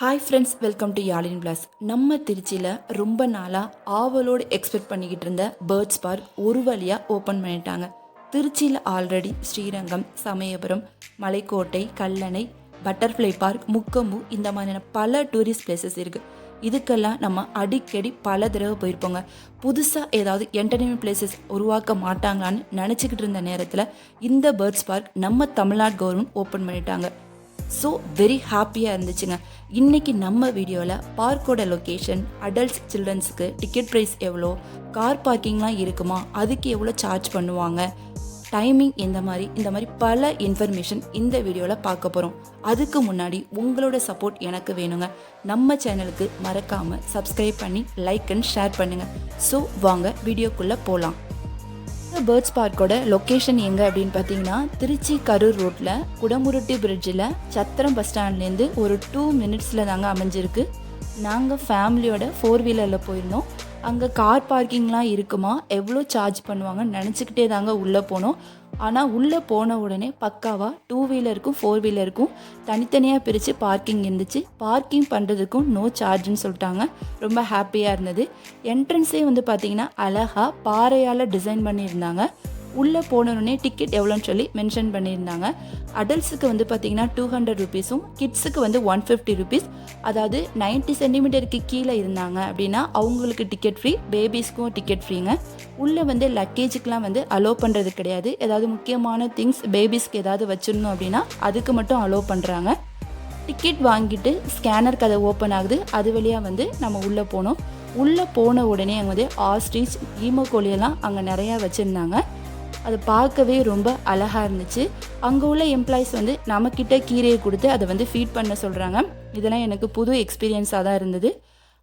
Hi friends welcome to யாழின் பிளாஸ் நம்ம திருச்சியில் ரொம்ப நாளாக ஆவலோடு எக்ஸ்பெக்ட் பண்ணிக்கிட்டு இருந்த பேர்ட்ஸ் பார்க் ஒரு வழியாக ஓப்பன் பண்ணிட்டாங்க. திருச்சியில் already Srirangam Samayapuram Malaikottai Kallanai butterfly park Mukkombu இந்த மாதிரியான பல டூரிஸ்ட் பிளேசஸ் இருக்குது இதுக்கெல்லாம் நம்ம அடிக்கடி பல தடவை போயிருப்போங்க. புதுசாக ஏதாவது என்டர்டெயின்மெண்ட் பிளேசஸ் உருவாக்க மாட்டாங்களான்னு நினச்சிக்கிட்டு இருந்த நேரத்தில் இந்த பேர்ட்ஸ் பார்க் நம்ம தமிழ்நாடு கவர்மெண்ட் ஓப்பன் பண்ணிட்டாங்க. ஸோ வெரி ஹாப்பியாக இருந்துச்சுங்க. இன்னைக்கு நம்ம வீடியோவில் பார்க்கோட லொக்கேஷன் அடல்ட்ஸ் சில்ட்ரன்ஸுக்கு டிக்கெட் ப்ரைஸ் எவ்வளோ கார் பார்க்கிங்லாம் இருக்குமா அதுக்கு எவ்வளோ சார்ஜ் பண்ணுவாங்க டைமிங் இந்த மாதிரி இந்த மாதிரி பல இன்ஃபர்மேஷன் இந்த வீடியோவில் பார்க்க போகிறோம் அதுக்கு முன்னாடி உங்களோட சப்போர்ட் எனக்கு வேணுங்க. நம்ம சேனலுக்கு மறக்காமல் சப்ஸ்கிரைப் பண்ணி லைக் அண்ட் ஷேர் பண்ணுங்கள் ஸோ வாங்க வீடியோக்குள்ளே போகலாம் பேர்ட்ஸ் பார்க்கோட லொக்கேஷன் எங்கே அப்படின்னு பார்த்தீங்கன்னா திருச்சி கரூர் ரோட்டில் குடமுருட்டி பிரிட்ஜில் சத்திரம் பஸ் ஸ்டாண்ட்லேருந்து ஒரு டூ மினிட்ஸில் தாங்க அமைஞ்சிருக்கு. நாங்கள் ஃபேமிலியோட ஃபோர் வீலரில் போயிருந்தோம். அங்கே கார் பார்க்கிங்லாம் இருக்குமா? எவ்வளோ சார்ஜ் பண்ணுவாங்கன்னு நினச்சிக்கிட்டே தாங்க உள்ளே போனோம். ஆனால் உள்ளே போன உடனே பக்காவாக டூ வீலருக்கும் ஃபோர் வீலருக்கும் தனித்தனியாக பிரித்து பார்க்கிங் இருந்துச்சு. பார்க்கிங் பண்ணுறதுக்கும் நோ சார்ஜ்னு சொல்லிட்டாங்க. ரொம்ப ஹாப்பியாக இருந்தது. என்ட்ரன்ஸே வந்து பார்த்திங்கன்னா அழகாக பாறையால் டிசைன் பண்ணியிருந்தாங்க. உள்ளே போனோடனே டிக்கெட் எவ்வளோன்னு சொல்லி மென்ஷன் பண்ணியிருந்தாங்க. அடல்ட்ஸுக்கு வந்து பார்த்தீங்கன்னா டூ ஹண்ட்ரட் ருபீஸும் கிட்ஸுக்கு வந்து ஒன் ஃபிஃப்டி ருபீஸ் அதாவது 90 சென்டிமீட்டருக்கு கீழே இருந்தாங்க அப்படின்னா அவங்களுக்கு டிக்கெட் ஃப்ரீ பேபிஸ்க்கும் டிக்கெட் ஃப்ரீங்க உள்ளே வந்து லக்கேஜுக்கெலாம் வந்து அலோவ் பண்ணுறது கிடையாது. ஏதாவது முக்கியமான திங்ஸ் பேபிஸ்க்கு ஏதாவது வச்சுருந்தோம் அப்படின்னா அதுக்கு மட்டும் அலோவ் பண்ணுறாங்க டிக்கெட் வாங்கிட்டு ஸ்கேனர் கதை ஓப்பன் ஆகுது. அது வழியாக வந்து நம்ம உள்ளே போனோம். உள்ளே போன உடனே அங்கே வந்து ஆஸ்ட்ரிச் ஈமோகோலியெல்லாம் அங்கே நிறையா வச்சுருந்தாங்க. அது பார்க்கவே ரொம்ப அழகாக இருந்துச்சு. அங்கே உள்ள எம்ப்ளாயிஸ் வந்து நம்மக்கிட்ட கீரையை கொடுத்து அதை வந்து ஃபீட் பண்ண சொல்கிறாங்க இதெல்லாம் எனக்கு புது எக்ஸ்பீரியன்ஸாக தான் இருந்தது.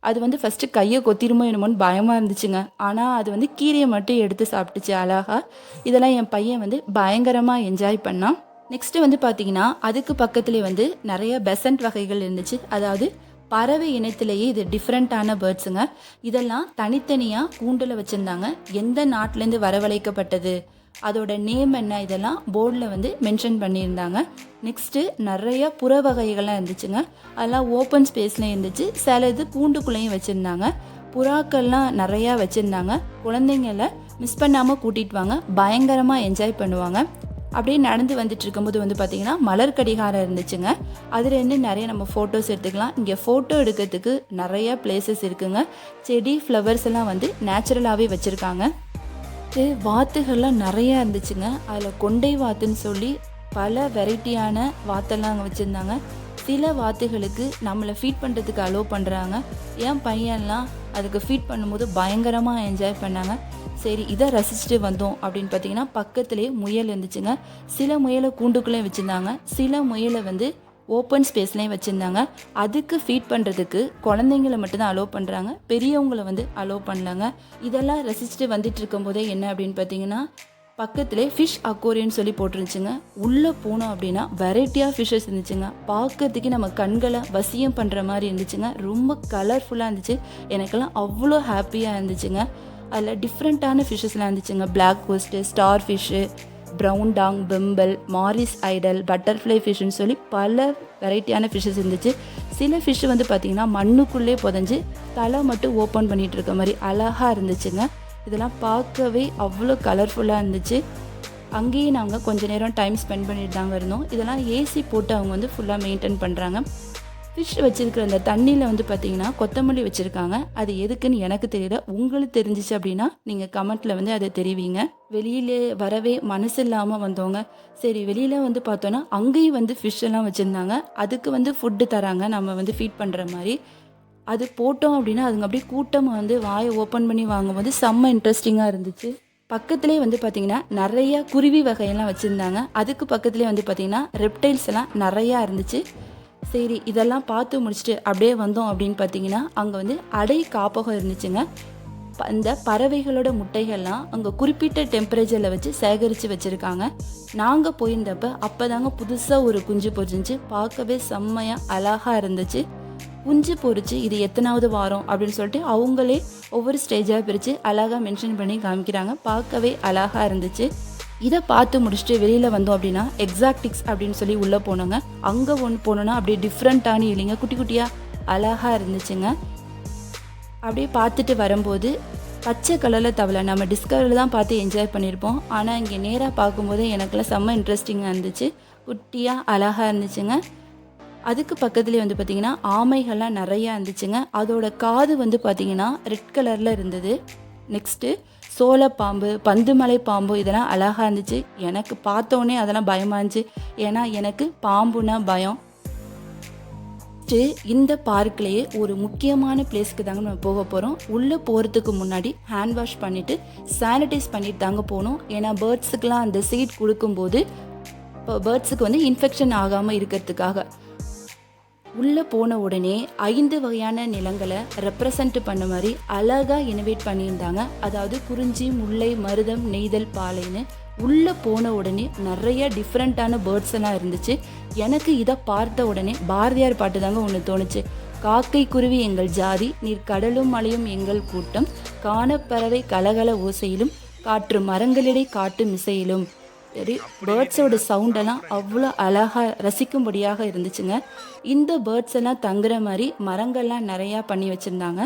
அது வந்து ஃபஸ்ட்டு கையை கொத்திருமோ என்னமோன்னு பயமாக இருந்துச்சுங்க. ஆனால் அது வந்து கீரையை மட்டும் எடுத்து சாப்பிட்டுச்சு அழகாக இதெல்லாம் என் பையன் வந்து பயங்கரமாக என்ஜாய் பண்ணான். நெக்ஸ்ட்டு வந்து பார்த்தீங்கன்னா அதுக்கு பக்கத்துலேயே வந்து நிறைய பெசன்ட் வகைகள் இருந்துச்சு. அதாவது பறவை இனத்திலேயே இது டிஃப்ரெண்ட்டான பேர்ட்ஸுங்க இதெல்லாம் தனித்தனியாக கூண்டில் வச்சுருந்தாங்க. எந்த நாட்டிலேருந்து வரவழைக்கப்பட்டது? அதோட நேம் என்ன இதெல்லாம் போர்டில் வந்து மென்ஷன் பண்ணியிருந்தாங்க. நெக்ஸ்ட்டு நிறைய புற வகைகள்லாம் இருந்துச்சுங்க. அதெல்லாம் ஓப்பன் ஸ்பேஸ்லேயும் இருந்துச்சு. சில இது கூண்டுக்குள்ளேயும் வச்சுருந்தாங்க. புறாக்கள்லாம் நிறையா வச்சுருந்தாங்க. குழந்தைங்கள மிஸ் பண்ணாமல் கூட்டிகிட்டு வாங்க. பயங்கரமாக என்ஜாய் பண்ணுவாங்க. அப்படியே நடந்து வந்துட்டு இருக்கும்போது வந்து பார்த்தீங்கன்னா மலர் கடிகாரம் இருந்துச்சுங்க. அதுலேருந்து நிறைய நம்ம ஃபோட்டோஸ் எடுத்துக்கலாம். இங்கே ஃபோட்டோ எடுக்கிறதுக்கு நிறைய பிளேசஸ் இருக்குங்க. செடி ஃப்ளவர்ஸ் எல்லாம் வந்து நேச்சுரலாகவே வச்சுருக்காங்க. இது வாத்துகள்லாம் நிறையா இருந்துச்சுங்க. அதில் கொண்டை வாத்துன்னு சொல்லி பல வெரைட்டியான வாத்தெல்லாம் அங்கே வச்சுருந்தாங்க. சில வாத்துகளுக்கு நம்மளை ஃபீட் பண்ணுறதுக்கு அலோவ் பண்ணுறாங்க என் பையன்லாம் அதுக்கு ஃபீட் பண்ணும்போது பயங்கரமாக என்ஜாய் பண்ணாங்க. சரி இதை ரசிச்சுட்டு வந்தோம் அப்படின்னு பார்த்தீங்கன்னா பக்கத்துலேயே முயல் இருந்துச்சுங்க. சில முயலை கூண்டுக்குள்ளே வச்சுருந்தாங்க. சில முயலை வந்து ஓப்பன் ஸ்பேஸ்லேயும் வச்சுருந்தாங்க. அதுக்கு ஃபீட் பண்ணுறதுக்கு குழந்தைங்கள மட்டும்தான் அலோவ் பண்ணுறாங்க பெரியவங்கள வந்து அலோவ் பண்ணலாங்க. இதெல்லாம் ரசிச்சுட்டு வந்துட்டு இருக்கும்போதே என்ன அப்படின்னு பார்த்தீங்கன்னா பக்கத்தில் ஃபிஷ் அக்வோரியன்னு சொல்லி போட்டிருந்துச்சுங்க. உள்ளே போனோம் அப்படின்னா வெரைட்டியாக ஃபிஷ்ஷஸ் இருந்துச்சுங்க. பார்க்கறதுக்கு நம்ம கண்களை வசியம் பண்ணுற மாதிரி இருந்துச்சுங்க. ரொம்ப கலர்ஃபுல்லாக இருந்துச்சு. எனக்கெல்லாம் அவ்வளோ ஹாப்பியாக இருந்துச்சுங்க. அதில் டிஃப்ரெண்ட்டான ஃபிஷ்ஷஸ்லாம் இருந்துச்சுங்க. Black ghost star fish brown tang பெம்பல் Moorish idol butterfly ஃபிஷ்ஷுன்னு சொல்லி பல வெரைட்டியான ஃபிஷ்ஷஸ் இருந்துச்சு. சில ஃபிஷ் வந்து பார்த்திங்கன்னா மண்ணுக்குள்ளே புதஞ்சு தலை மட்டும் ஓப்பன் பண்ணிகிட்டு இருக்க மாதிரி அழகாக இருந்துச்சுங்க. இதெல்லாம் பார்க்கவே அவ்வளோ கலர்ஃபுல்லாக இருந்துச்சு. அங்கேயே நாங்கள் கொஞ்ச நேரம் டைம் ஸ்பெண்ட் பண்ணிட்டு தாங்க இருந்தோம். இதெல்லாம் ஏசி போட்டு அவங்க வந்து ஃபுல்லாக மெயின்டைன் பண்ணுறாங்க ஃபிஷ் வச்சுருக்கிற அந்த தண்ணியில் வந்து பார்த்தீங்கன்னா கொத்தமல்லி வச்சுருக்காங்க. அது எதுக்குன்னு எனக்கு தெரியல. உங்களுக்கு தெரிஞ்சிச்சு அப்படின்னா நீங்கள் கமெண்ட்டில் வந்து அதை தெரிவிங்க. வெளியிலே வரவே மனசு இல்லாமல் வந்தவங்க. சரி வெளியில் வந்து பார்த்தோன்னா அங்கேயும் வந்து ஃபிஷ் எல்லாம் வச்சுருந்தாங்க. அதுக்கு வந்து ஃபுட்டு தராங்க. நம்ம வந்து ஃபீட் பண்ணுற மாதிரி. அது போட்டோம் அப்படின்னா அதுங்க அப்படியே கூட்டமாக வந்து வாயை ஓப்பன் பண்ணி வாங்கும்போது செம்ம இன்ட்ரெஸ்டிங்காக இருந்துச்சு. பக்கத்துலேயே வந்து பார்த்தீங்கன்னா நிறைய குருவி வகையெல்லாம் வச்சுருந்தாங்க. அதுக்கு பக்கத்துலேயே வந்து பார்த்தீங்கன்னா ரெப்டைல்ஸ் எல்லாம் நிறையா இருந்துச்சு. சரி இதெல்லாம் பார்த்து முடிச்சுட்டு அப்படியே வந்தோம் அப்படின்னு பார்த்தீங்கன்னா அங்கே வந்து அடை காப்பகம் இருந்துச்சுங்க. இந்த பறவைகளோட முட்டைகள்லாம் அங்கே குறிப்பிட்ட டெம்பரேச்சரில் வச்சு சேகரித்து வச்சுருக்காங்க. நாங்கள் போயிருந்தப்ப அப்போ தாங்க புதுசாக ஒரு குஞ்சு பொறிஞ்சிச்சு பார்க்கவே செம்மையாக அழகாக இருந்துச்சு. குஞ்சு பொரிச்சு இது எத்தனாவது வாரம் அப்படின்னு சொல்லிட்டு அவங்களே ஒவ்வொரு ஸ்டேஜாக பிரித்து அழகாக மென்ஷன் பண்ணி காமிக்கிறாங்க. பார்க்கவே அழகாக இருந்துச்சு. இதை பார்த்து முடிச்சுட்டு வெளியில் வந்தோம் அப்படின்னா எக்ஸாக்டிக்ஸ் அப்படின்னு சொல்லி உள்ளே போனோங்க. அங்கே ஒன்று போனோன்னா அப்படியே டிஃப்ரெண்ட்டான இல்லைங்க. குட்டி குட்டியாக அழகாக இருந்துச்சுங்க. அப்படியே பார்த்துட்டு வரும்போது பச்சை கலரில் தவளை. நம்ம டிஸ்கவரியில் தான் பார்த்து என்ஜாய் பண்ணியிருப்போம். ஆனால் இங்கே நேராக பார்க்கும்போது எனக்குலாம் செம்ம இன்ட்ரெஸ்டிங்காக இருந்துச்சு. குட்டியாக அழகாக இருந்துச்சுங்க. அதுக்கு பக்கத்துலேயே வந்து பார்த்திங்கன்னா ஆமைகள்லாம் நிறையா இருந்துச்சுங்க. அதோட காது வந்து பார்த்திங்கன்னா ரெட் கலரில் இருந்தது. நெக்ஸ்ட்டு சோளப்பாம்பு பந்துமலை பாம்பு இதெல்லாம் அழகாக இருந்துச்சு. எனக்கு பார்த்தோன்னே அதெல்லாம் பயமாக இருந்துச்சு. ஏன்னா எனக்கு பாம்புனா பயம். நெக்ஸ்ட்டு இந்த பார்க்லேயே ஒரு முக்கியமான பிளேஸ்க்கு தாங்க நம்ம போக போகிறோம் உள்ளே போகிறதுக்கு முன்னாடி ஹேண்ட் வாஷ் பண்ணிவிட்டு சானிடைஸ் பண்ணிட்டு தாங்க போகணும். ஏன்னா பேர்ட்ஸுக்கெலாம் அந்த சீட் கொடுக்கும்போது இப்போ பேர்ட்ஸுக்கு வந்து இன்ஃபெக்ஷன் ஆகாமல் இருக்கிறதுக்காக. உள்ளே போன உடனே ஐந்து வகையான நிலங்களை ரெப்ரசன்ட் பண்ண மாதிரி அழகாக இனோவேட் பண்ணியிருந்தாங்க. அதாவது குறிஞ்சி முல்லை மருதம் நெய்தல் பாலைன்னு உள்ளே போன உடனே நிறைய டிஃப்ரெண்ட்டான பேர்ட்ஸ் எல்லாம் இருந்துச்சு. எனக்கு இதை பார்த்த உடனே பாரதியார் பாட்டு தாங்க ஒன்று தோணுச்சு. காக்கை குருவி எங்கள் ஜாதி நீர் கடலும் மலையும் எங்கள் கூட்டம் காணப்பறவை கலகல ஓசையிலும் காற்று மரங்களிடை காட்டு மிசையிலும். பேர்ட்ஸோட சவுண்டெல்லாம் அவ்வளோ அழகாக ரசிக்கும்படியாக இருந்துச்சுங்க. இந்த பேர்ட்ஸ் எல்லாம் தங்குற மாதிரி மரங்கள்லாம் நிறையா பண்ணி வச்சுருந்தாங்க.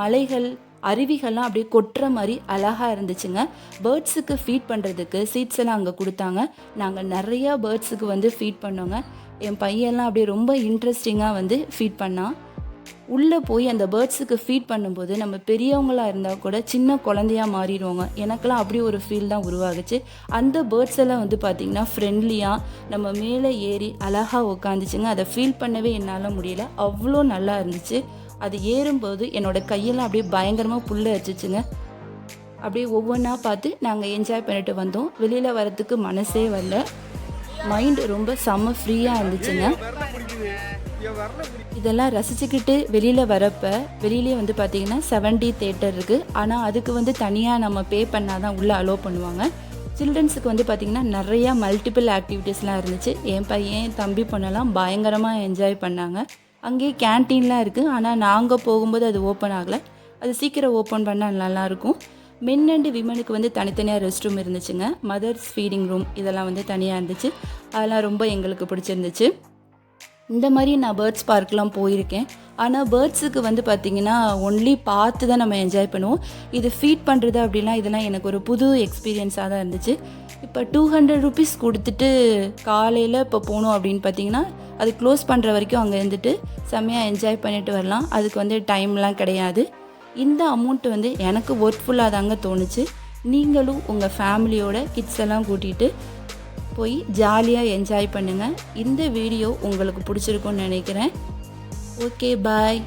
மலைகள் அருவிகள்லாம் அப்படியே கொட்டுற மாதிரி அழகாக இருந்துச்சுங்க. பேர்ட்ஸுக்கு ஃபீட் பண்ணுறதுக்கு சீட்ஸ் எல்லாம் அங்கே கொடுத்தாங்க. நாங்கள் நிறையா பேர்ட்ஸுக்கு வந்து ஃபீட் பண்ணோங்க. என் பையன்லாம் அப்படியே ரொம்ப இன்ட்ரெஸ்டிங்காக வந்து ஃபீட் பண்ணான். உள்ளே போய் அந்த பேர்ட்ஸுக்கு ஃபீட் பண்ணும்போது நம்ம பெரியவங்களாக இருந்தால் கூட சின்ன குழந்தையா மாறிடுவாங்க. எனக்கெல்லாம் அப்படி ஒரு ஃபீல் தான் உருவாகுச்சு. அந்த பேர்ட்ஸ் எல்லாம் வந்து பார்த்திங்கன்னா ஃப்ரெண்ட்லியாக நம்ம மேலே ஏறி அழகாக உட்காந்துச்சுங்க அதை ஃபீல் பண்ணவே என்னால் முடியல. அவ்வளோ நல்லா இருந்துச்சு. அது ஏறும்போது என்னோட கையெல்லாம் அப்படியே பயங்கரமாக புல்ல வச்சுச்சுங்க அப்படியே ஒவ்வொன்றா பார்த்து நாங்கள் என்ஜாய் பண்ணிட்டு வந்தோம். வெளியில் வரத்துக்கு மனசே வரல. மைண்டு ரொம்ப செம்ம ஃப்ரீயாக இருந்துச்சுங்க. இதெல்லாம் ரசிச்சுக்கிட்டு வெளியில் வரப்ப வெளியிலே வந்து பார்த்தீங்கன்னா செவன்டி தேட்டர் இருக்குது ஆனால் அதுக்கு வந்து தனியாக நம்ம பே பண்ணால் தான் உள்ளே அலோவ் பண்ணுவாங்க. சில்ட்ரன்ஸுக்கு வந்து பார்த்திங்கன்னா நிறையா மல்டிபிள் ஆக்டிவிட்டீஸ்லாம் இருந்துச்சு. என் பையன் தம்பி பொண்ணெல்லாம் பயங்கரமாக என்ஜாய் பண்ணாங்க. அங்கேயே கேன்டீன்லாம் இருக்குது ஆனால் நாங்கள் போகும்போது அது ஓப்பன் ஆகலை. அது சீக்கிரம் ஓப்பன் பண்ணால் நல்லாயிருக்கும் மென் அண்டு விமனுக்கு வந்து தனித்தனியாக ரெஸ்ட் ரூம் இருந்துச்சுங்க. மதர்ஸ் ஃபீடிங் ரூம் இதெல்லாம் வந்து தனியாக இருந்துச்சு. அதெல்லாம் ரொம்ப எங்களுக்கு பிடிச்சிருந்துச்சு. இந்த மாதிரி நான் பேர்ட்ஸ் பார்க்கெலாம் போயிருக்கேன். ஆனால் பேர்ட்ஸுக்கு வந்து பார்த்திங்கன்னா ஒன்லி பார்த்து தான் நம்ம என்ஜாய் பண்ணுவோம். இது ஃபீட் பண்ணுறது அப்படிலாம் இதெல்லாம் எனக்கு ஒரு புது எக்ஸ்பீரியன்ஸாக தான் இருந்துச்சு. இப்போ டூ ஹண்ட்ரட் ருபீஸ் கொடுத்துட்டு காலையில் இப்போ போகணும் அப்படின்னு பார்த்தீங்கன்னா அது க்ளோஸ் பண்ணுற வரைக்கும் அங்கே இருந்துட்டு செம்மையாக என்ஜாய் பண்ணிட்டு வரலாம். அதுக்கு வந்து டைம்லாம் கிடையாது. இந்த அமௌண்ட் வந்து எனக்கு ஒர்க்ஃபுல்லாக தாங்க தோணுச்சு. நீங்களும் உங்கள் ஃபேமிலியோட கிட்ஸ் எல்லாம் கூட்டிகிட்டு போய் ஜாலியாக என்ஜாய் பண்ணுங்கள் இந்த வீடியோ உங்களுக்கு பிடிச்சிருக்கும்னு நினைக்கிறேன். Okay bye